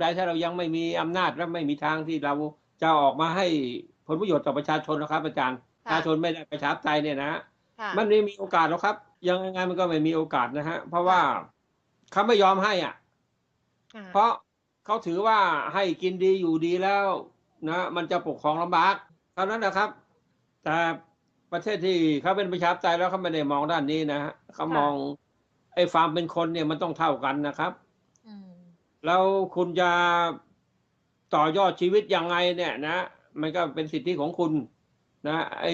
ใดถ้าเรายังไม่มีอำนาจและไม่มีทางที่เราจะออกมาให้ผลประโยชน์ต่อประชาชนนะครับอาจารย์ประค่ะชาชนไม่ได้ประชาธิปไตยเนี่ยนะค่ะมันไม่มีโอกาสหรอกครับ ยังไงมันก็ไม่มีโอกาสนะฮะเพราะว่าเขาไม่ยอมให้อะค่ะ เพราะเขาถือว่าให้กินดีอยู่ดีแล้วนะมันจะปกครองลำบากเท่านั้นนะครับ แต่ประเทศที่เขาเป็นประชาธิปไตยแล้วเขาไม่ได้มองด้านนี้นะฮะเขามองไอ้ความเป็นคนเนี่ยมันต้องเท่ากันนะครับอืม แล้วคุณจะต่อยอดชีวิตยังไงเนี่ยนะ มันก็เป็นสิทธิของคุณนะไอ้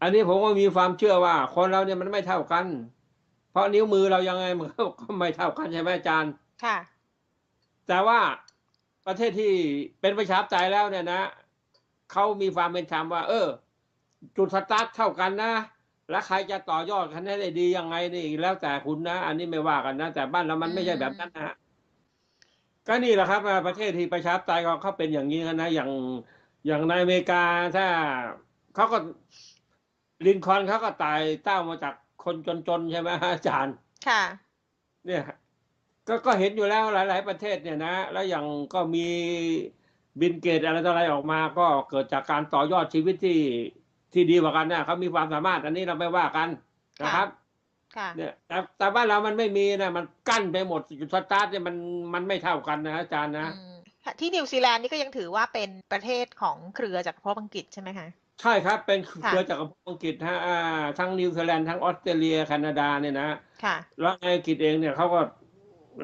อันนี้ผมก็มีความเชื่อว่า คนเราเนี่ยมันไม่เท่ากัน เพราะนิ้วมือเรายังไงมันก็ไม่เท่ากันใช่ไหมอาจารย์ ค่ะ แต่ว่าประเทศที่เป็นประชาธิปไตยแล้วเนี่ยนะเขามีความเป็นธรรมว่า เออ จุดสตาร์ทเท่ากันนะแล้วใครจะต่อยอดกันให้ได้ดียังไงนี่แล้วแต่คุณนะ อันนี้ไม่ว่ากันนะ แต่บ้านเรามันไม่ใช่แบบนั้นนะฮะ ก็นี่แหละครับว่าประเทศที่ประชาธิปไตยเขาเขาเป็นอย่างนี้กันนะอย่างอย่างในอเมริกาถ้าเขาก็ลินคอล์นเขาก็ตายเต้ามาจากคนจนๆใช่ไหมฮะอาจารย์ ค่ะ เนี่ยก็ก็เห็นอยู่แล้วหลาย ๆ ประเทศเนี่ยนะ แล้วอย่างก็มีบินเกตอะไรต่ออะไรออกมา ก็เกิดจากการต่อยอดชีวิตที่ที่ดีกว่ากันนะเขามีความสามารถอันนี้เราไม่ว่ากันนะครับ ค่ะ เนี่ยแต่แต่บ้านเรามันไม่มีนะมันกั้นไปหมดจุดสตาร์ทเนี่ยมันมันไม่เท่ากันนะอาจารย์นะอืมที่นิวซีแลนด์นี่ก็ยังถือว่าเป็นประเทศของเครือจากรภพอังกฤษใช่ไหมคะ ใช่ครับเป็นเคค่ะรือจักรภพอังกฤษฮะอ่าทั้งนิวซีแลนด์ทั้งออสเตรเลียแคนาดาเนี่ยนะค่ะ แล้วในอังกฤษเองเนี่ยเขาก็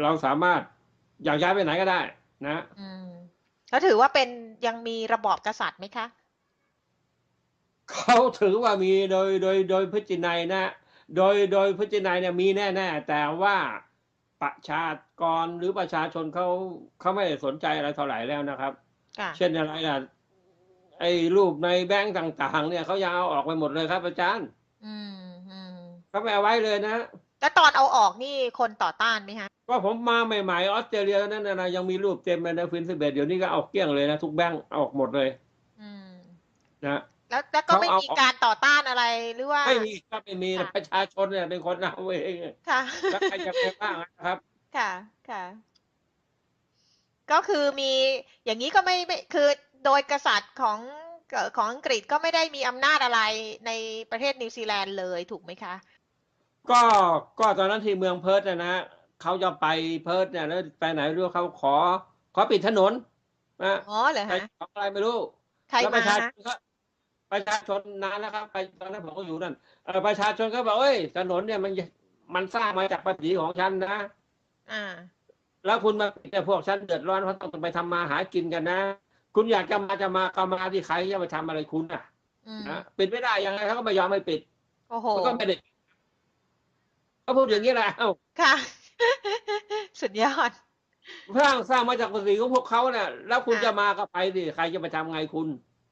เราสามารถอยากย้ายไปไหนก็ได้นะ อืม แล้วถือว่าเป็นยังมีระบอบกษัตริย์ไหมคะ เขาถือว่ามีโดยโดยโดยพฤตินัยนะ โดยโดยพฤตินัยเนี่ยมีแน่ ๆ แต่ว่าประชากรหรือประชาชนเขาเขาไม่ได้สนใจอะไรเท่าไหร่แล้วนะครับค่ะเช่นอะไรล่ะไอ้รูปในแบงก์ต่าง ๆ เนี่ยเขายังเอาออกไปหมดเลยครับอาจารย์ อืมอืมเขาไม่เอาไว้เลยนะแล้วตอนเอาออกนี่คนต่อต้านไหมคะก็ผมมาใหม่ๆออสเตรเลียนั้นนะนะยังมีรูปเต็มเลยนะฟินสเบดเดี๋ยวนี้ก็เอาเกลี้ยงเลยนะทุกแบงก์เอาออกหมดเลย อืมนะ แล้วแล้วก็เขาไม่เอามีการต่อต้านอะไรหรือว่าไม่มีก็ไม่มีนะค่ะประชาชนเนี่ยเป็นคนเอาเองค่ะแล้วใครจะไปบ้างนะครับ ค่ะค่ะ ก็คือมีอย่างนี้ก็ไม่ไม่คือโดยกษัตริย์ของเอ่อของอังกฤษก็ไม่ได้มีอำนาจอะไรในประเทศนิวซีแลนด์เลยถูกไหมคะ ก็ก็ตอนนั้นที่เมืองเพิร์ทนะนะเขาจะไปเพิร์ทเนี่ยแล้วไปไหนไม่รู้เขาขอ ขอปิดถนนนะอ๋อเหรอใครฮะของอะไรไม่รู้ใครแล้วปมาระชาชฮะนก็ ประชาชนนานแล้วครับไปตอนนั้นผมก็อยู่นั่นเออประชาชนก็บอกเอ้ยถนนเนี่ยมันมันสร้างมาจากภาษีของฉันนะอ่าแล้วคุณมาปิดแต่พวกฉันเดือดร้อนเพราะต้องไปทำมาหากินกันนะ คุณอยากจะมาจะมาก็มาที่ใครจะไปทำอะไรคุณนะอืมนะปิดไม่ได้ยังไงเขาก็ไม่ยอมให้ปิดโอ้โหเขาก็ไม่ได้เขาพูดอย่างนี้แหละเอ้าค่ะ สุดยอดสร้างสร้างมาจากภาษีของพวกเขาเนี่ยแล้วคุณค่ะจะมาก็ไปดิใครจะไปทำไงคุณ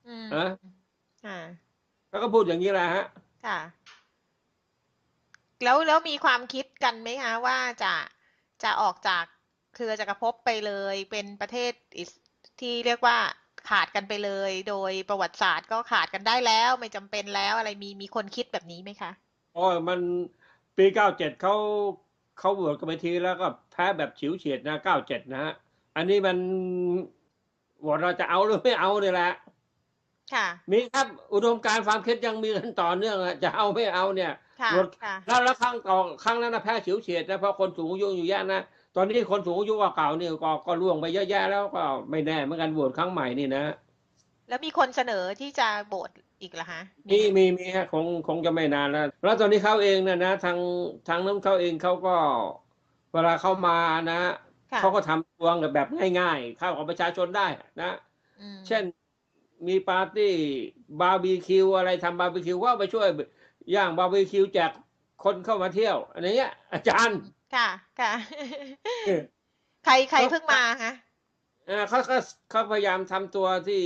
อืมเอ๊ะ ค่ะแล้วก็พูดอย่างนี้แหละฮะ ค่ะ แล้วแล้วมีความคิดกันไหมคะว่าจะจะออกจากเครือจักรภพไปเลยเป็นประเทศอิสที่เรียกว่าขาดกันไปเลย โดยประวัติศาสตร์ก็ขาดกันได้แล้วไม่จำเป็นแล้วอะไรมีมีคนคิดแบบนี้ไหมคะโอ้ยมันปีเก้าเจ็ดเขาเขาโหวตกันไปทีแล้วก็แพ้แบบฉิวเฉียดนะเก้าเจ็ดนะฮะ อันนี้มันโหวตเราจะเอาหรือไม่เอาเนี่ยแหละ ค่ะ มีครับอุดมการณ์ความคิดยังมีกันต่อเนื่องอะจะเอาไม่เอาเนี่ยค่ะหมดค่ะ แล้วแล้วครั้งต่อครั้งนั้นนะแพ้ฉิวเฉียดนะเพราะคนสูงอายุอยู่เยอะนะตอนนี้คนสูงอายุเก่าๆนี่ก็ก็ล่วงไปเยอะแยะแล้วก็ไม่แน่เหมือนกันโหวตครั้งใหม่นี่นะแล้วมีคนเสนอที่จะโบสอีกเหรอคะมีมีมีฮะคงคงจะไม่นานแล้ว แล้วตอนนี้เขาเองนะนะทางทางน้ำเขาเองเขาก็ เวลาเข้ามานะค่ะเขาก็ทำตัวแบบง่าย ๆ เข้ากับประชาชนได้นะ อืมเช่น มีปาร์ตี้บาร์บีคิวอะไรทำบาร์บีคิวก็ไปช่วยย่างบาร์บีคิวแจกคนเข้ามาเที่ยวอะไรเงี้ยอาจารย์ ค่ะค่ะเออใครใครเขาเพิ่งมาคะเออเขาเขาเขาพยายามทำตัวที่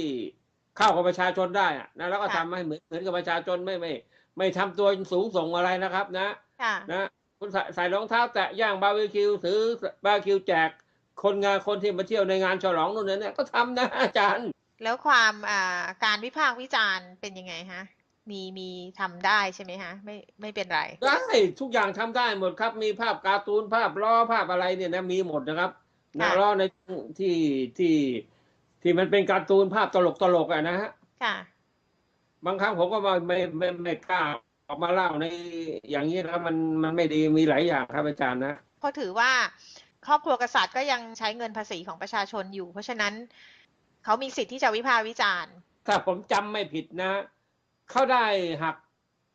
เข้ากับประชาชนได้อะนะแล้วก็ค่ะทำให้เหมือนเหมือนกับประชาชนไม่ไม่ไม่ทำตัวสูงส่งอะไรนะครับ นะค่ะนะคุณใส่ใส่รองเท้าแตะย่างบาร์บีคิวถือบาร์บีคิวแจกคนงานคนที่มาเที่ยวในงานฉลองนู่นนี่เนี่ยก็ทำนะอาจารย์ แล้วความอ่าการวิพากษ์วิจารณ์เป็นยังไงฮะ มีมีทำได้ใช่ไหมฮะ ไม่ไม่เป็นไร ได้ทุกอย่างทำได้หมดครับ มีภาพการ์ตูนภาพล้อภาพอะไรเนี่ยนะมีหมดนะครับนะค่ะแล้วในที่ที่ที่มันเป็นการ์ตูนภาพตลกตลกๆอะนะฮะ ค่ะ บางครั้งผมก็ไม่ไม่ไม่ไม่กล้าออกมาเล่าในอย่างนี้นะครับมันมันไม่ดีมีหลายอย่างครับอาจารย์นะเพราะถือว่าครอบครัวกษัตริย์ก็ยังใช้เงินภาษีของประชาชนอยู่ เพราะฉะนั้น เขามีสิทธิ์ที่จะวิพากษ์วิจารณ์ ถ้าผมจำไม่ผิดนะ เขาได้หัก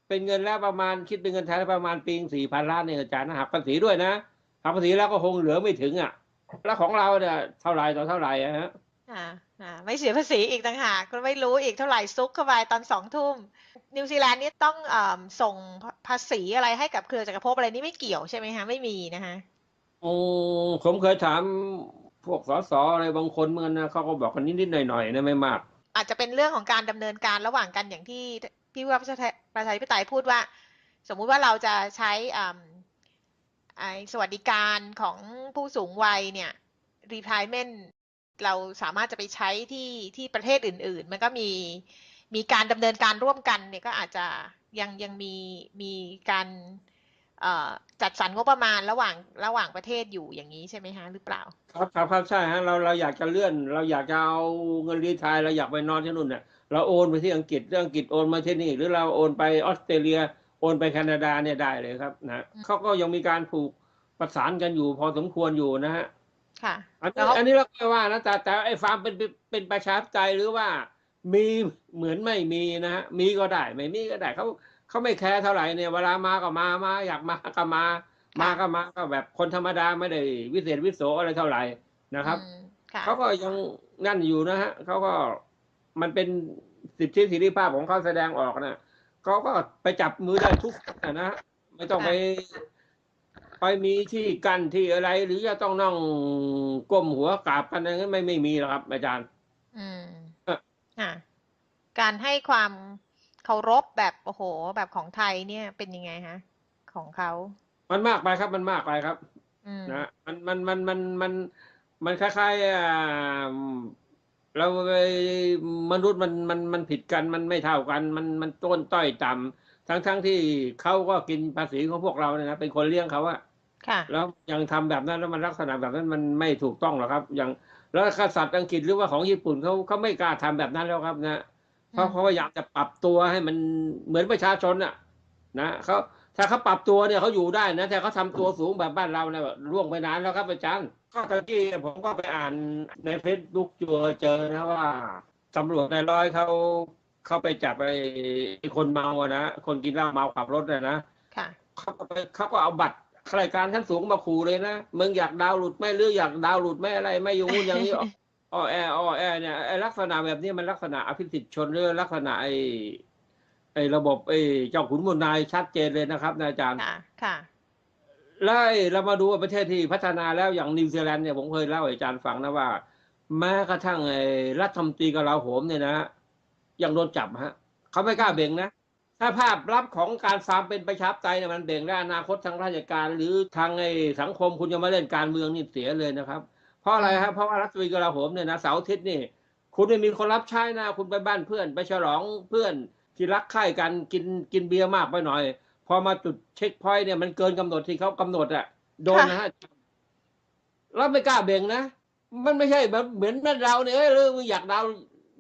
เป็นเงินแล้วประมาณคิดเป็นเงินไทยแล้วประมาณปีสี่พันล้านเนี่ยอาจารย์นะหักภาษีด้วยนะหักภาษีแล้วก็คงเหลือไม่ถึงอะ แล้วของเราเนี่ยเท่าไหร่ต่อเท่าไหร่อะฮะอ่าอ่าไม่เสียภาษีอีกต่างหากก็ไม่รู้อีกเท่าไหร่ซุกเข้าไปตอนสองทุ่ม นิวซีแลนด์นี่ต้องเอ่อส่งภาษีอะไรให้กับเครือจักรภพอะไรนี่ไม่เกี่ยวใช่ไหมคะไม่มีนะคะโอ้ผมเคยถาม พวกสสอะไรบางคนเหมือนกันนะเขาก็บอกกันนิดๆหน่อยๆนะไม่มาก อาจจะเป็นเรื่องของการดำเนินการระหว่างกันอย่างที่พี่ว่าประชาประชาธิปไตยพูดว่า สมมุติว่าเราจะใช้อ่าสวัสดิการของผู้สูงวัยเนี่ย retirement เราสามารถจะไปใช้ที่ที่ประเทศอื่น ๆ มันก็มีมีการดำเนินการร่วมกันเนี่ยก็อาจจะยังยังมีมีการ จัดสรรงบประมาณระหว่างระหว่างประเทศอยู่อย่างนี้ใช่ไหมคะหรือเปล่า ครับครับครับใช่ฮะเราเราอยากจะเลื่อน เราอยากจะเอาเงินรีไทายเราอยากไปนอนที่นู่นเนี่ยเราโอนไปที่อังกฤษเรื่องอังกฤษโอนมาที่นี่หรือเราโอนไปออสเตรเลียโอนไปแคนาดาเนี่ยได้เลยครับนะอืมเขาก็ยังมีการผูกประสานกันอยู่พอสมควรอยู่นะฮะค่ะอันแล้นี้วอันนี้เราก็ว่านะแต่แต่ไอ้ฟาร์มเป็นเป็นเป็นประชาธิปไตยหรือว่า มีเหมือนไม่มีนะฮะมีก็ได้ไม่มีก็ได้เขา เขาไม่แคร์เท่าไหร่เนี่ยเวลามาก็มามา อยากมาก็มา มาก็มาก็แบบคนธรรมดาไม่ได้วิเศษวิโสอะไรเท่าไหร่นะครับอืมค่ะเขาก็ยังนั่นอยู่นะฮะเขาก็มันเป็นสิทธิเสรีภาพของเขาแสดงออกนะเขาก็ไปจับมือได้ทุกคนนะฮะไม่ต้องไปไปมีที่กันที่อะไร หรือจะต้องนั่งก้มหัวกราบกันอะไรนั้นไม่ไม่มีหรอกครับ อาจารย์ อืมเอ่ออะการให้ความ เคารพแบบโอ้โห แบบของไทยเนี่ยเป็นยังไงฮะ ของเขา มันมากไปครับ มันมากไปครับอืมนะมันมันมันมันมันมันคล้ายๆอ่าเราไปมนุษย์มันมันมันผิดกันมันไม่เท่ากัน มันมันต้นต้อยต่ำทั้งทั้งที่เขาก็กินภาษีของพวกเราเนี่ยนะเป็นคนเลี้ยงเขาอะค่ะแล้วยังทำแบบนั้นแล้วมันลักษณะแบบนั้นมันไม่ถูกต้องหรอกครับ อย่างแล้วกษัตริย์อังกฤษหรือว่าของญี่ปุ่นเขาเขาไม่กล้าทำแบบนั้นแล้วครับนะ เพราะอืมเขาพยายามจะปรับตัวให้มันเหมือนประชาชนอะนะเขาถ้าเขาปรับตัวเนี่ยเขาอยู่ได้นะแต่เขาทำตัวสูงแบบบ้านเราเนี่ยล่วงไปนานแล้วครับอาจารย์ก็ตะกี้ผมก็ไปอ่านในเฟซบุ๊กเจอเจอนะว่าตำรวจในร้อยเขาเขาไปจับไอ้คนเมาอะนะคนกินเหล้าเมาขับรถเนี่ยนะค่ะเขาก็ไปเขาก็เอาบัตรข้าราชการชั้นสูงมาขู่เลยนะมึงอยากดาวน์โหลุดไหมหรืออยากดาวน์โหลุดไหมอะไรไม่อยุ่งอย่างนี้ อ้อแออ้อแอเนี่ยไอ้ลักษณะแบบนี้มันลักษณะอภิสิทธิ์ชนหรือลักษณะไอ้ไอ้ระบบไอ้เจ้าขุนมูลนายชัดเจนเลยนะครับนะอาจารย์ค่ะค่ะแล้วไอ้เรามาดูว่าประเทศที่พัฒนาแล้วอย่างนิวซีแลนด์เนี่ยผมเคยเล่าให้อาจารย์ฟังนะว่า แม้กระทั่งไอ้รัฐมนตรีกลาโหมเนี่ยนะยังโดนจับฮะเขาไม่กล้าเบ่งนะ ถ้าภาพลับของการฟาร์มเป็นประชาธิปไตยเนี่ยมันเบ่งได้อนาคตทางราชการ หรือทางไอ้สังคมคุณจะมาเล่นการเมืองนี่เสียเลยนะครับเพ ราะอะไรครับเพราะว่ารัฐมนตรีกลาโหมเนี่ยนะเสาร์อาทิตย์นี่ คุณไม่มีคนรับใช้นะ คุณไปบ้านเพื่อน ไปฉลองเพื่อนที่รักใคร่กันกินกินเบียร์มากไปหน่อย พอมาจุดเช็คพอยต์เนี่ยมันเกินกำหนดที่เขากำหนดอะโดนนะฮะแล้วไม่กล้าเบ่งนะมันไม่ใช่แบบเหมือนบ้านเราเนี่ยเอ้ยเรื่องมึงอยากดาว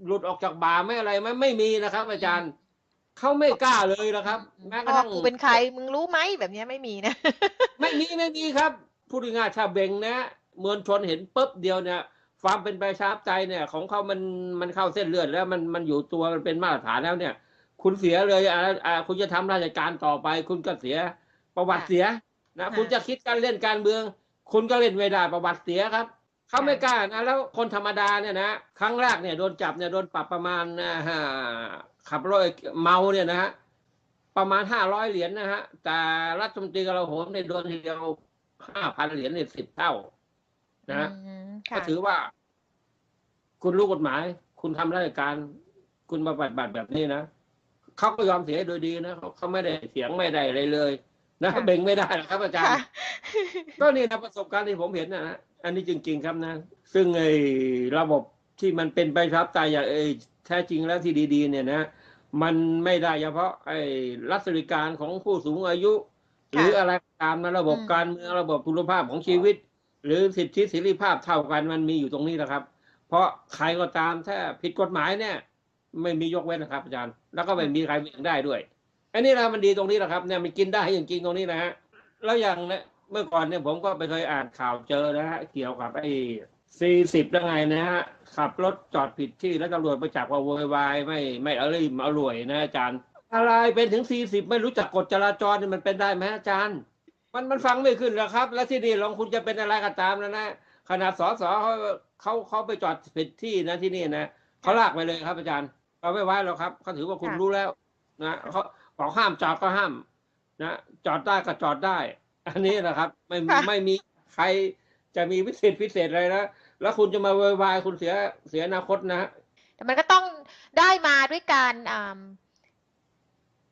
หลุดออกจากบาร์ไม่อะไรไม่ไม่มีนะครับ อาจารย์เขาไม่กล้าเลยนะครับแม้กระพ่อทั่งกูเป็นใครมึงรู้ไหมแบบเนี้ยไม่มีนะ ไม่มีไม่มีครับ พูดง่ายๆถ้าเบ่งนะ มวลชนเห็นปุ๊บเดียวเนี่ยความเป็นประชาธิปไตยเนี่ย ของเขามันมันเข้าเส้นเลือดแล้วมันมันอยู่ตัวมันเป็นมาตรฐานแล้วเนี่ย คุณเสียเลยอ่าอ่าคุณจะทำราชการต่อไป คุณก็เสียประวัติเสียนะค่ะคุณจะคิดการเล่นการเมือง คุณก็เล่นไม่ได้ประวัติเสียครับเขาไม่กล้านะแล้วคนธรรมดาเนี่ยนะครั้งแรกเนี่ยโดนจับเนี่ยโดนปรับประมาณอ่าฮะขับรถเมาเนี่ยนะฮะประมาณห้าร้อยเหรียญนะฮะแต่รัฐมนตรีกลาโหมเนี่ยโดนทีเดียวห้าพันเหรียญเนี่ยสิบเท่า นะฮะอืมก็ค่ะถือว่า คุณรู้กฎหมาย คุณทำราชการ คุณมาปฏิบัติแบบนี้นะเขาก็ยอมเสียโดยดีนะเขาเขาไม่ได้เสียงไม่ได้อะไรเลยนะค่ะเบ่งไม่ได้หรอกครับอาจารย์ค่ะก็นี่นะประสบการณ์ที่ผมเห็นนะฮะอันนี้จริง ๆ ครับนะ ซึ่งไอ้ระบบที่มันเป็นไปครับตายอย่างไอ้แท้จริงแล้วที่ดี ๆ เนี่ยนะมันไม่ได้เฉพาะ ไอ้รัฐสวัสดิการของผู้สูงอายุ หรืออะไรก็ตามนะระบบอืมการเมืองระบบคุณภาพของชีวิต หรือสิทธิเสรีภาพเท่ากันมันมีอยู่ตรงนี้แหละครับ เพราะใครก็ตามถ้าผิดกฎหมายเนี่ย ไม่มียกเว้นนะครับอาจารย์ แล้วก็ไม่มีใครเบี่ยงได้ด้วย อันนี้นะมันดีตรงนี้แหละครับเนี่ยมันกินได้อย่างจริงตรงนี้นะฮะแล้วอย่างเนี่ยเมื่อก่อนเนี่ยผมก็ไปเคยอ่านข่าวเจอนะฮะเกี่ยวกับไอ้สี่สิบได้ไงนะฮะขับรถจอดผิดที่แล้วตำรวจไปจับว่าโวยวายไม่ไม่เอาริมเอารวยนะอาจารย์ อะไรเป็นถึงสี่สิบไม่รู้จักกฎจราจรนี่มันเป็นได้ไหมอาจารย์ มันมันฟังไม่ขึ้นแล้วครับ แล้วที่นี่ลองคุณจะเป็นอะไรก็ตามนะนะขนาดสสเขาเขาเขาไปจอดผิดที่นะที่นี่นะเขาลากไปเลยครับอาจารย์เขาไม่ไว้หรอกครับเขาถือว่าคุณค่ะรู้แล้ว นะเขาบอกห้ามจอดก็ห้าม นะจอดได้ก็จอดได้ อันนี้นะครับไม่มีค่ะไม่มีใครจะมีวิเศษพิเศษอะไรนะแล้วคุณจะมาโวยวายคุณเสียเสียอนาคตนะแต่มันก็ต้องได้มาด้วยการอ่าเป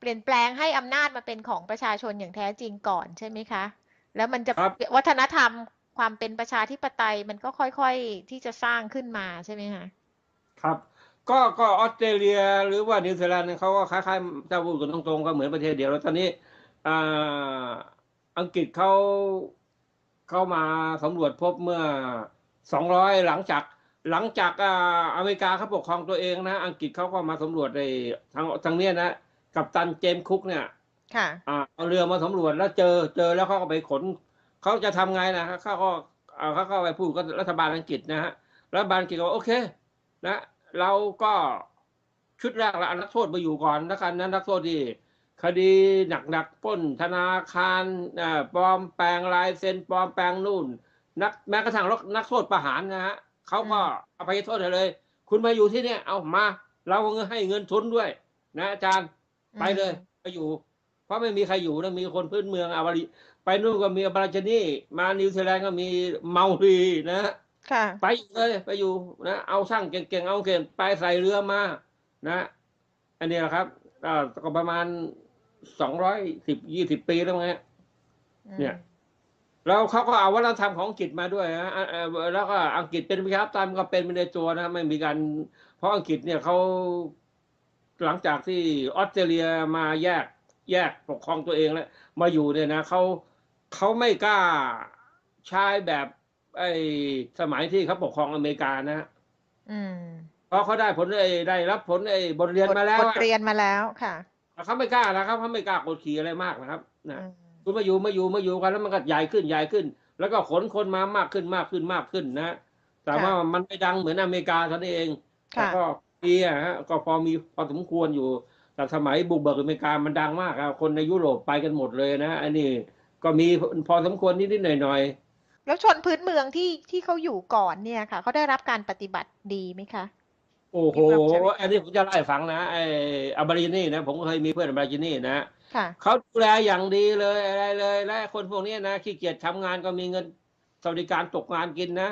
ลี่ยนแปลงให้อำนาจมาเป็นของประชาชนอย่างแท้จริงก่อนใช่ไหมคะ แล้วมันจะครับวัฒนธรรมความเป็นประชาธิปไตยมันก็ค่อยๆที่จะสร้างขึ้นมาใช่ไหมคะครับก็ก็ออสเตรเลียหรือว่านิวซีแลนด์เนี่ยเขาก็คล้ายๆถ้าพูดกันตรงๆก็เหมือนประเทศเดียวแล้วตอนนี้อ่าอังกฤษเขาเข้ามาสำรวจพบเมื่อสองร้อยหลังจากหลังจากอ่าอเมริกาเขาปกครองตัวเองนะ อังกฤษเขาก็มาสำรวจในทางทางเนี้ยนะ กับตันเจมส์คุกเนี่ยค่ะอ่าเอาเรือมาสำรวจแล้วเจอเจอแล้วเขาก็ไปขนเขาจะทำไงนะเขาก็เอาเขาก็ไปพูดกับรัฐบาลอังกฤษนะฮะรัฐบาลอังกฤษก็บอกโอเค นะ เราก็ชุดแรกละนักโทษมาอยู่ก่อนแล้วกันนะนักโทษที่คดีหนักๆปล้นธนาคารอ่าปลอมแปลงลายเซ็นปลอมแปลงนู่น นักแม้กระทั่งนักโทษประหารนะฮะเขาก็อภัยโทษให้เลย คุณมาอยู่ที่เนี่ยเอามา เราให้เงินทุนด้วย นะอาจารย์ ไปเลยไปอยู่ เพราะไม่มีใครอยู่นะมีคนพื้นเมืองอาบาริไปนู่นก็มีอาบาราชนีมานิวซีแลนด์ก็มีเมารีนะค่ะไปเลยไปอยู่นะเอาช่างเก่งๆเอาเก่งไปใส่เรือมานะ อันนี้แหละครับอ่าก็ประมาณสองร้อยสิบยี่สิบปีแล้วไงเนี่ยแล้วเขาก็เอาวัฒนธรรมของอังกฤษมาด้วยนะอ่าเอ่อแล้วก็อังกฤษเป็นประชาธิปไตยมันก็เป็นไปในตัวนะไม่มีการเพราะอังกฤษเนี่ยเขา หลังจากที่ออสเตรเลียมาแยกแยกปกครองตัวเองแล้วมาอยู่เนี่ยนะเขาเขาไม่กล้าใช้แบบไอ้สมัยที่เขาปกครองอเมริกานะอืมเพราะเขาได้ผลไอ้ได้รับผลไอ้บทเรียนบทมาแล้วบทอะเรียนมาแล้วค่ะเขาไม่กล้านะครับเขาไม่กล้ากดขี่อะไรมากนะครับนะอืมคุณมาอยู่มาอยู่มาอยู่กันแล้วมันก็ใหญ่ขึ้นใหญ่ขึ้น แล้วก็ขนคนมามากขึ้นมากขึ้นมากขึ้นนะแต่ว่ามันไม่ดังเหมือนอเมริกาเท่านั้นเองแต่ค่ะก็ ดีอะฮะก็พอมีพอสมควรอยู่แต่สมัยบุกเบิกอเมริกามันดังมากอะคนในยุโรปไปกันหมดเลยนะอันนี้ก็มีพอสมควรนิดๆหน่อยแล้วชนพื้นเมืองที่ที่เขาอยู่ก่อนเนี่ยค่ะเขาได้รับการปฏิบัติดีไหมคะๆโอ้โหมีความเฉลียวอันนี้ผมจะเล่าให้ฟังนะไอ้อาบารินี่นะผมก็เคยมีเพื่อนอาบารินี่นะค่ะเขาดูแลอย่างดีเลยอะไรเลย และคนพวกนี้นะขี้เกียจทำงานก็มีเงินสวัสดิการตกงานกินนะ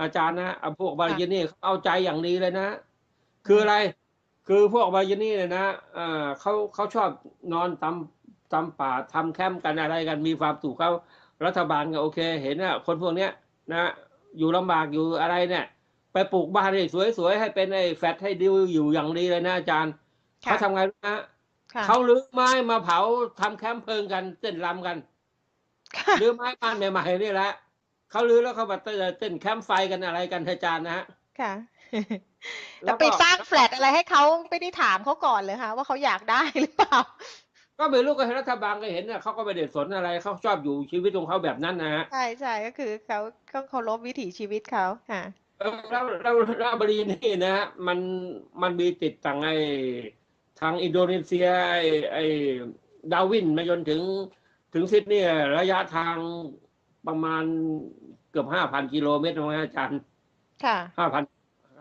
อาจารย์นะอะพวกบารินี่เขาเอาใจอย่างดีเลยนะ คืออะไร คือพวกบารินี่เนี่ยนะอ่าเขาเขาชอบนอนตามตามป่าทำแคมป์กันอะไรกันมีความสุขเขารัฐบาลก็โอเค เห็นนะคนพวกเนี้ยนะอยู่ลำบากอยู่อะไรเนี่ยไปปลูกบ้านให้สวยๆให้เป็นไอ้แฟลตให้ดิวอยู่อย่างดีเลยนะอาจารย์ค่ะเขาทำไงรู้นะค่ะเขาลื้อไม้มาเผาทำแคมป์เพลิงกันเต้นรำกันค่ะลื้อไม้บ้านใหม่ๆนี่แหละเขาลื้อแล้วเขามาเต้นเต้นแคมป์ไฟกันอะไรกันอาจารย์นะฮะค่ะ แล้แล้ววก็ไปสร้างแฟลตอะไรให้เขาไม่ได้ถามเขาก่อนเลยค่ะ ว่าเขาอยากได้หรือเปล่า ก็ไม่รู้ก็เห็นรัฐบาลก็เห็นเนี่ยเขาก็ไม่ได้สนอะไรเขาชอบอยู่ชีวิตของเขาแบบนั้นนะฮะใช่ใช่ก็คือเขาก็เคารพวิถีชีวิตเขาค่ะเออแล้วแล้วแล้วบรีนี่นะฮะมันมันมีติดต่างไอ้ทางอินโดนีเซียไอ้ไอ้ดาวินมาจนถึงถึงซิดนีย์ระยะทางประมาณเกือบห้าพันกิโลเมตรนะอาจารย์ค่ะห้าพัน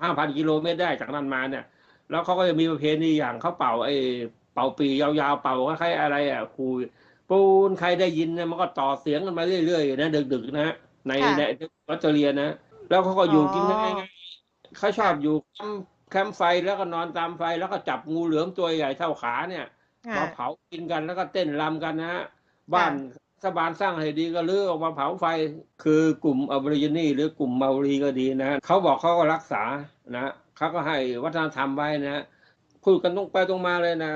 ห้าพันกิโลเมตรได้จากนั้นมาเนี่ย แล้วเขาก็จะมีประเพณีอย่างเขาเป่าไอ้เป่าปียาวๆเป่าคล้ายๆอะไรอะคุยปูนใครได้ยินเนี่ยมันก็ต่อเสียงกันมาเรื่อยๆนะดึกๆนะในค่ะในออสเตรเลียนะ แล้วเขาก็อยู่กินอ๋กันอง่ายๆเขาชอบอยู่แคมป์แคมป์ไฟแล้วก็นอนตามไฟแล้วก็จับงูเหลือมตัวใหญ่เท่าขาเนี่ยค่ะมาเผากินกันแล้วก็เต้นรำกันนะฮะบ้านรั ฐบาลสร้างให้ดีก็ลื้อออกมาเผาไฟ คือกลุ่มอบริจินีหรือกลุ่มเมารีก็ดีนะเขาบอกเขาก็รักษานะเขาก็ให้วัฒนธรรมไว้นะพูดกันตรงไปตรงมาเลยนะ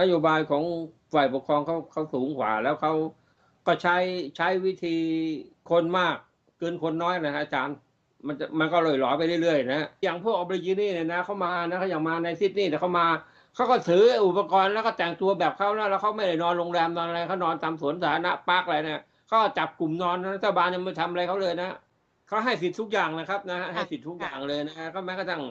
นโยบายของฝ่ายปกครองเขาเขาสูงกว่า แล้วเขาก็ใช้ใช้วิธีคนมากเกินคนน้อยนะฮะอาจารย์ มันจะมันก็เลยหลอยไปเรื่อยๆนะอย่างพวกออบริจินี่เนี่ยนะเขามานะเขาอย่างมาในซิดนีย์แต่เขามา เขาก็ถืออุปกรณ์แล้วก็แต่งตัวแบบเขานะแล้วเขาไม่ได้นอนโรงแรมนอนอะไรเขานอนตามสวนสาธารณะปาร์คอะไรเนี่ยเขาก็จับกลุ่มนอนนะรัฐบาลยังไม่ทำอะไรเขาเลยนะเขาให้สิทธิทุกอย่างนะครับนะให้สิทธิทุกอย่างเลยนะก็แม้กระทั่ง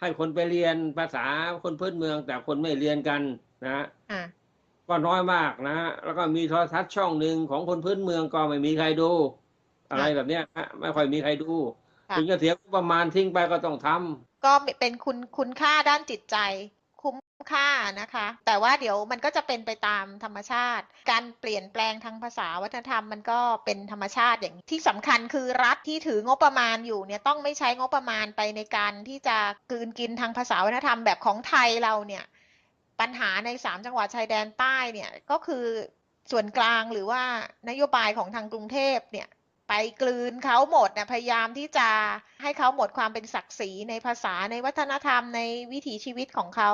ให้คนไปเรียนภาษาคนพื้นเมือง แต่คนไม่เรียนกันนะอ่าก็น้อยมากนะแล้วก็มีโทรทัศน์ช่องหนึ่งของคนพื้นเมืองก็ไม่มีใครดู อะไรแบบเนี้ยฮะไม่ค่อยมีใครดูค่ะถึงจะเสียงบประมาณทิ้งไปก็ต้องทำก็เป็นคุณคุณค่าด้านจิตใจ ค่านะคะ แต่ว่าเดี๋ยวมันก็จะเป็นไปตามธรรมชาติ การเปลี่ยนแปลงทางภาษาวัฒนธรรมมันก็เป็นธรรมชาติอย่างที่สำคัญคือรัฐที่ถืองบประมาณอยู่เนี่ยต้องไม่ใช้งบประมาณไปในการที่จะกลืนกินทางภาษาวัฒนธรรมแบบของไทยเราเนี่ยปัญหาในสามจังหวัดชายแดนใต้เนี่ยก็คือส่วนกลางหรือว่านโยบายของทางกรุงเทพเนี่ยไปกลืนเขาหมดนะพยายามที่จะให้เขาหมดความเป็นศักดิ์ศรีในภาษาในวัฒนธรรมในวิถีชีวิตของเขา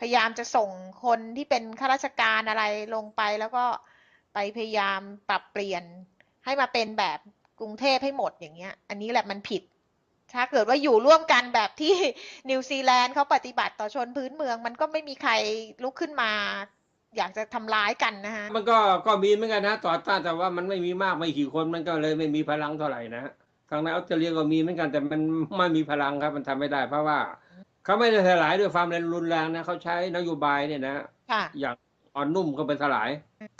พยายามจะส่งคนที่เป็นข้าราชการอะไรลงไปแล้วก็ไปพยายามปรับเปลี่ยนให้มาเป็นแบบกรุงเทพให้หมดอย่างเงี้ย อันนี้แหละมันผิด ถ้าเกิดว่าอยู่ร่วมกันแบบที่นิวซีแลนด์เขาปฏิบัติต่อชนพื้นเมือง มันก็ไม่มีใครลุกขึ้นมา อยากจะทำร้ายกันนะฮะ มันก็ก็มีเหมือนกันนะต่อต้านแต่ว่ามันไม่มีมากไม่กี่คนมันก็เลยไม่มีพลังเท่าไหร่นะทางในออสเตรเลียก็มีเหมือนกันแต่มันไม่มีพลังครับมันทำไม่ได้เพราะว่า เขาไม่ได้สลายด้วยความรุนแรงนะเขาใช้นโยบายเนี่ยนะค่ะ อย่างอ่อนนุ่มก็เป็นสลาย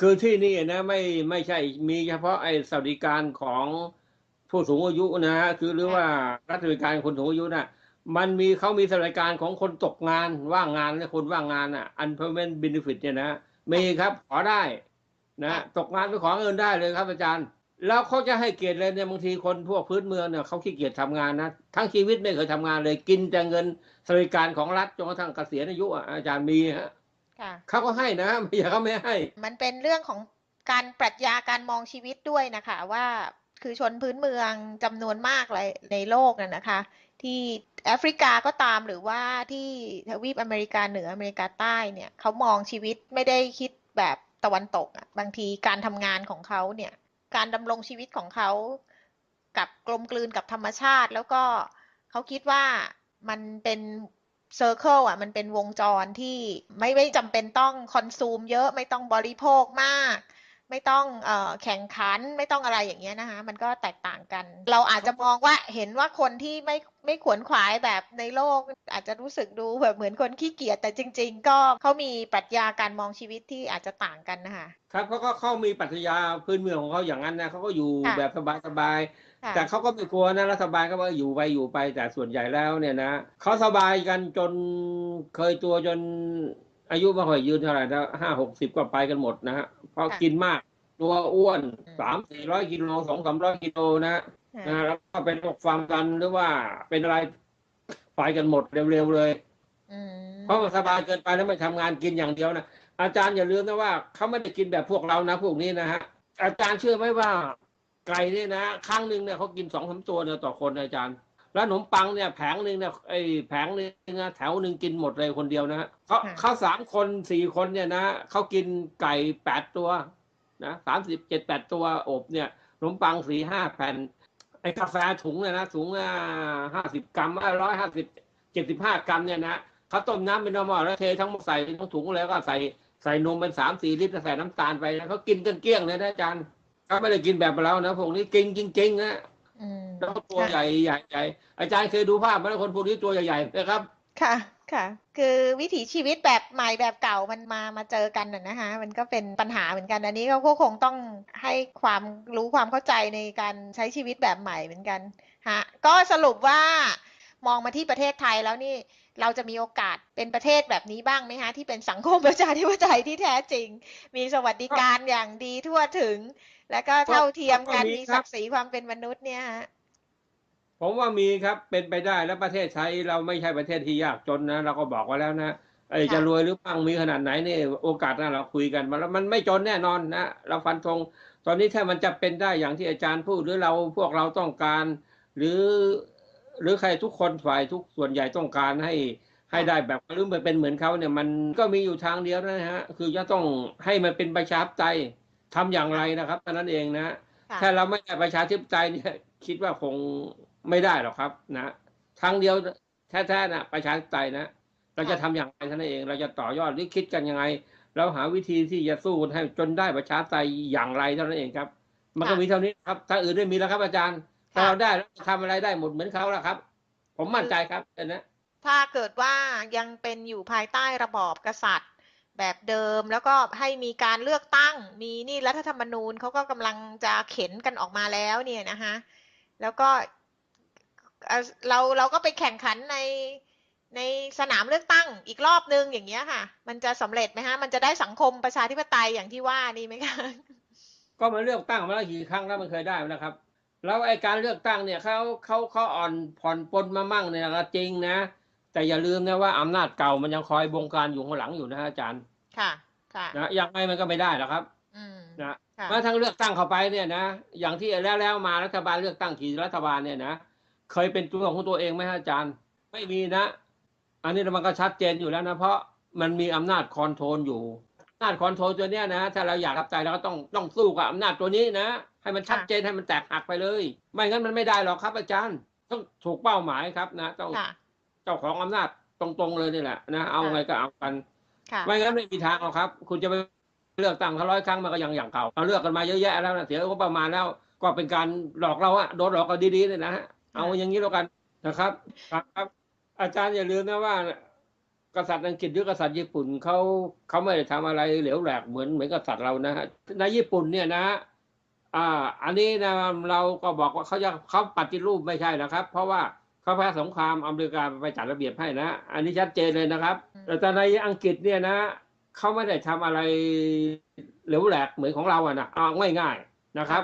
คือที่นี่นะไม่ไม่ใช่มีเฉพาะไอ้สวัสดิการของผู้สูงอายุนะฮะคือหรือว่ารัฐสวัสดิการคนสูงอายุน่ะ มันมีเขามีสวัสดิการของคนตกงานว่างงานและคนว่างงานอะ unemployment benefit เนี่ยนะมีครับขอได้นะตกงานไปขอเงินได้เลยครับอาจารย์ แล้วเขาจะให้เกียรติเลยเนี่ยบางทีคนพวกพื้นเมืองเนี่ยเขาขี้เกียจทำงานนะทั้งชีวิตไม่เคยทำงานเลยกินแต่เงินสวัสดิการของรัฐจนกระทั่งเกษียณอายุอะอาจารย์มีฮะค่ะเขาก็ให้นะไม่ใช่เขาไม่ให้ มันเป็นเรื่องของการปรัชญาการมองชีวิตด้วยนะคะ ว่าคือชนพื้นเมืองจำนวนมากเลยในโลกน่ะนะคะ ที่แอฟริกาก็ตามหรือว่าที่ทวีปอเมริกาเหนืออเมริกาใต้เนี่ยเขามองชีวิตไม่ได้คิดแบบตะวันตกอะบางทีการทำงานของเขาเนี่ย การดำรงชีวิตของเขากับกลมกลืนกับธรรมชาติ แล้วก็เขาคิดว่ามันเป็นเซอร์เคิลอะมันเป็นวงจรที่ไม่ไม่จำเป็นต้องคอนซูมเยอะไม่ต้องบริโภคมาก ไม่ต้องเอ่อแข่งขันไม่ต้องอะไรอย่างเงี้ยนะคะมันก็แตกต่างกัน เราอาจจะมองว่าเห็นว่าคนที่ไม่ไม่ขวนขวายแบบในโลก อาจจะรู้สึกดูแบบเหมือนคนขี้เกียจแต่จริง ๆ ก็เขามีปรัชญาการมองชีวิตที่อาจจะต่างกันนะคะครับเขาก็เขามีปรัชญาพื้นเมืองของเขาอย่างนั้นนะเขาก็อยู่ค่ะแบบสบายค่ะๆแต่เขาก็ไม่กลัวนะรัฐบาลก็ว่าอยู่ไปอยู่ไปแต่ส่วนใหญ่แล้วเนี่ยนะเขาสบายกันจนเคยตัวจน อายุไม่ค่อยยืนเท่าไหร่แล้วห้าหกสิบก็ไปกันหมดนะฮะเพราะค่ะกินมาก ตัวอ้วนอืมสามสี่ร้อยกิโลสองสามร้อยกิโลนะค่ะนะแล้วก็เป็นโรคความดันหรือว่าเป็นอะไรไปกันหมดเร็วๆเลยอืมเพราะมันสบายเกินไปแล้วไม่ทำงานกินอย่างเดียวนะอาจารย์อย่าลืมนะว่าเขาไม่ได้กินแบบพวกเรานะพวกนี้นะฮะอาจารย์เชื่อไหมว่าไก่เนี่ยนะครั้งหนึ่งเนี่ยเขากินสองสามตัวเนี่ยต่อคนนะอาจารย์ แล้วขนมปังเนี่ยแผงหนึ่งเนี่ยไอ้แผงหนึ่งนะแถวหนึ่งกินหมดเลยคนเดียวนะฮะเขาค่ะ เขาสามคนสี่คนเนี่ยนะเขากินไก่แปดตัวนะสามสิบเจ็ดแปดตัวอบเนี่ยขนมปังสี่ห้าแผ่น ไอ้กาแฟถุงเนี่ยนะถุงห้าสิบกรัมร้อยห้าสิบเจ็ดสิบห้ากรัมเนี่ยนะเขาต้มน้ำเป็นน้ำมันแล้วเททั้งหมดใส่ทั้งถุงแล้วก็ใส่ใส่นมเป็นสามสี่ลิตรแล้วใส่น้ำตาลไปนะเขากินกันเกลี้ยงเลยนะอาจารย์เขาไม่ได้กินแบบเรานะพวกนี้กินจริงๆนะอืม แล้วก็ตัวค่ะใหญ่ใหญ่ใหญ่อาจารย์เคยดูภาพไหมแล้วคนพวกนี้ตัวใหญ่ๆนะครับ ค่ะค่ะ คือวิถีชีวิตแบบใหม่แบบเก่ามันมามาเจอกันน่ะนะคะ มันก็เป็นปัญหาเหมือนกัน อันนี้ก็คงต้องให้ความรู้ความเข้าใจในการใช้ชีวิตแบบใหม่เหมือนกันฮะก็สรุปว่ามองมาที่ประเทศไทยแล้วนี่ เราจะมีโอกาสเป็นประเทศแบบนี้บ้างไหมคะที่เป็นสังคมประชาธิปไตยที่แท้จริง มีสวัสดิการอย่างดีทั่วถึง แล้วก็เท่าเทียมกันก็มีมีครับศักดิ์ศรีความเป็นมนุษย์เนี่ยฮะผมว่ามีครับเป็นไปได้แล้วประเทศไทยเราไม่ใช่ประเทศที่ยากจนนะเราก็บอกไว้แล้วนะไอ้ค่ะจะรวยหรือมั่งมีขนาดไหนเนี่ยโอกาสหน้าเราคุยกันมาแล้วมันไม่จนแน่นอนนะเราฟันธงตอนนี้ถ้ามันจะเป็นได้อย่างที่อาจารย์พูดหรือเราพวกเราต้องการ หรือ หรือใครทุกคนฝ่ายทุกส่วนใหญ่ต้องการให้ให้ได้แบบหรือไปเป็นเหมือนเขาเนี่ยมันก็มีอยู่ทางเดียวนะฮะคือจะต้องให้มันเป็นประชาธิปไตยทำอย่างไรนะครับเท่านั้นเองนะค่ะถ้าเราไม่ได้ประชาธิปไตยเนี่ยคิดว่าคงไม่ได้หรอกครับนะทางเดียวแท้ๆนะประชาธิปไตยนะเราจะทำอย่างไรเท่านั้นเอง เราจะต่อยอดหรือคิดกันยังไง เราหาวิธีที่จะสู้ให้จนได้ประชาธิปไตยอย่างไรเท่านั้นเองครับ มันก็ค่ะมีเท่านี้ครับถ้าอื่นไม่มีแล้วครับอาจารย์ ถ้าค่ะเราได้แล้วทำอะไรได้หมดเหมือนเขาแล้วครับ ผมมั่นใจครับนะถ้าเกิดว่ายังเป็นอยู่ภายใต้ระบอบกษัตริย์แบบเดิมแล้วก็ให้มีการเลือกตั้ง มีนี่รัฐธรรมนูญเขาก็กำลังจะเข็นกันออกมาแล้วเนี่ยนะคะแล้วก็เอ่อเราเราก็ไปแข่งขันในในสนามเลือกตั้งอีกรอบนึงอย่างเงี้ยค่ะ มันจะสำเร็จไหมฮะ มันจะได้สังคมประชาธิปไตยอย่างที่ว่านี่ไหมคะ ก็มาเลือกตั้งมาแล้วกี่ครั้งแล้วมันเคยได้ไหมนะครับ แล้วไอ้การเลือกตั้งเนี่ยเขาเขาเขาอ่อนผ่อนปลนมามั่งเนี่ยก็จริงนะ แต่อย่าลืมนะว่าอำนาจเก่ามันยังคอยบงการอยู่ข้างหลังอยู่นะฮะอาจารย์ ค่ะ ค่ะนะยังไงมันก็ไม่ได้หรอกครับอืมนะค่ะเมื่อทั้งเลือกตั้งเข้าไปเนี่ยนะ อย่างที่แล้วแล้วมารัฐบาลเลือกตั้งกี่รัฐบาลเนี่ยนะ เคยเป็นตัวของตัวเองไหมฮะอาจารย์ ไม่มีนะ อันนี้มันก็ชัดเจนอยู่แล้วนะ เพราะมันมีอำนาจคอนโทรลอยู่อำนาจคอนโทรลตัวเนี้ยนะ ถ้าเราอยากรับใจเราก็ต้องต้องสู้กับอำนาจตัวนี้นะ ให้มันชัดเจนให้มันแตกหักไปเลย ไม่งั้นมันไม่ได้หรอกครับ อาจารย์ ต้องถูกเป้าหมายครับนะต้องค่ะเจ้าของอำนาจตรงๆเลยนี่แหละนะเอาไงก็เอากันค่ะไม่งั้นไม่มีทางหรอกครับ คุณจะไปเลือกตั้งเขาร้อยครั้งมันก็ยังอย่างเก่าเราเลือกกันมาเยอะแยะแล้วนะเสียงบประมาณแล้วก็เป็นการหลอกเราอะโดนหลอกกันดีๆเนี่ยนะฮะเอาอย่างนี้แล้วกันนะครับครับ ครับ อาจารย์อย่าลืมนะว่า กษัตริย์อังกฤษหรือกษัตริย์ญี่ปุ่นเขาเขาไม่ได้ทำอะไรเหลวแหลกเหมือนเหมือนกษัตริย์เรานะฮะในญี่ปุ่นเนี่ยนะ อ่าอันนี้นะเราก็บอกว่าเขาจะเขาปฏิรูปไม่ใช่นะครับ เพราะว่าเขาแพ้สงครามอเมริกาไปจัดระเบียบให้นะ อันนี้ชัดเจนเลยนะครับอืมแต่ในอังกฤษเนี่ยนะเขาไม่ได้ทำอะไรเหลวแหลกเหมือนของเราอะนะเอาง่ายๆนะครับ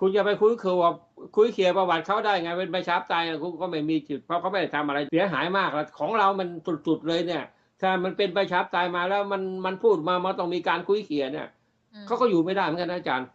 คุณจะไปคุยเคือว่าคุยเคียร์ประวัติเขาได้ไงเป็นประชาธิปไตยอะคุณก็ไม่มีจุดเพราะเขาไม่ได้ทำอะไรเสียหายมากแล้วของเรามันสุดๆเลยเนี่ยถ้ามันเป็นประชาธิปไตยมาแล้วมันมันพูดมามันต้องมีการคุยเคียร์เนี่ยอืมเขาก็อยู่ไม่ได้เหมือนกันนะอาจารย์